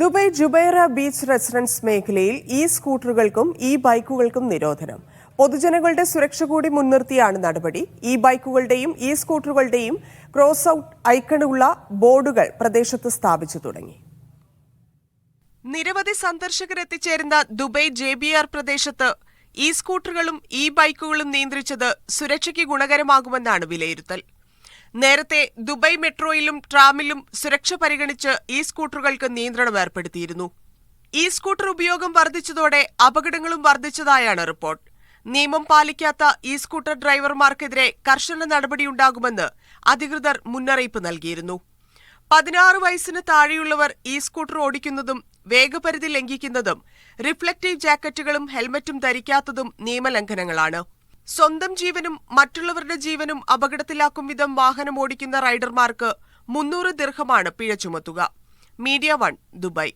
Dubai Jumeirah beach residence മേഖലയിൽ e സ്കൂട്ടറുകൾക്കും e ബൈക്കുകൾക്കും നിരോധനം. പൊതുജനങ്ങളുടെ സുരക്ഷ കൂടി മുൻനിർത്തിയാണ് നടപടി. ഇ ബൈക്കുകളുടെയും ഇ സ്കൂട്ടറുകളുടെയും ക്രോസ് ഔട്ട് ഐക്കണുള്ള ബോർഡുകൾ പ്രദേശത്ത് സ്ഥാപിച്ചു തുടങ്ങി. നിരവധി സന്ദർശകർ എത്തിച്ചേരുന്ന ദുബൈ ജെ ബി ആർ പ്രദേശത്ത് ഇ സ്കൂട്ടറുകളും ഇ ബൈക്കുകളും നിയന്ത്രിച്ചത് സുരക്ഷയ്ക്ക് ഗുണകരമാകുമെന്നാണ് വിലയിരുത്തൽ. നേരത്തെ ദുബായ് മെട്രോയിലും ട്രാമിലും സുരക്ഷ പരിഗണിച്ച് ഇ സ്കൂട്ടറുകൾക്ക് നിയന്ത്രണം ഏർപ്പെടുത്തിയിരുന്നു. ഇ സ്കൂട്ടർ ഉപയോഗം വർദ്ധിച്ചതോടെ അപകടങ്ങളും വർദ്ധിച്ചതായാണ് റിപ്പോർട്ട്. നിയമം പാലിക്കാത്ത ഇ സ്കൂട്ടർ ഡ്രൈവർമാർക്കെതിരെ കർശന നടപടിയുണ്ടാകുമെന്ന് അധികൃതർ മുന്നറിയിപ്പ് നൽകിയിരുന്നു. പതിനാറ് വയസ്സിന് താഴെയുള്ളവർ ഇ സ്കൂട്ടർ ഓടിക്കുന്നതും വേഗപരിധി ലംഘിക്കുന്നതും റിഫ്ലക്റ്റീവ് ജാക്കറ്റുകളും ഹെൽമറ്റും ധരിക്കാത്തതും നിയമലംഘനങ്ങളാണ്. സ്വന്തം ജീവനും മറ്റുള്ളവരുടെ ജീവനും അപകടത്തിലാക്കും വിധം വാഹനം ഓടിക്കുന്ന റൈഡർമാർക്ക് മുന്നൂറ് ദിർഹമാണ് പിഴ ചുമത്തുക. Media one Dubai.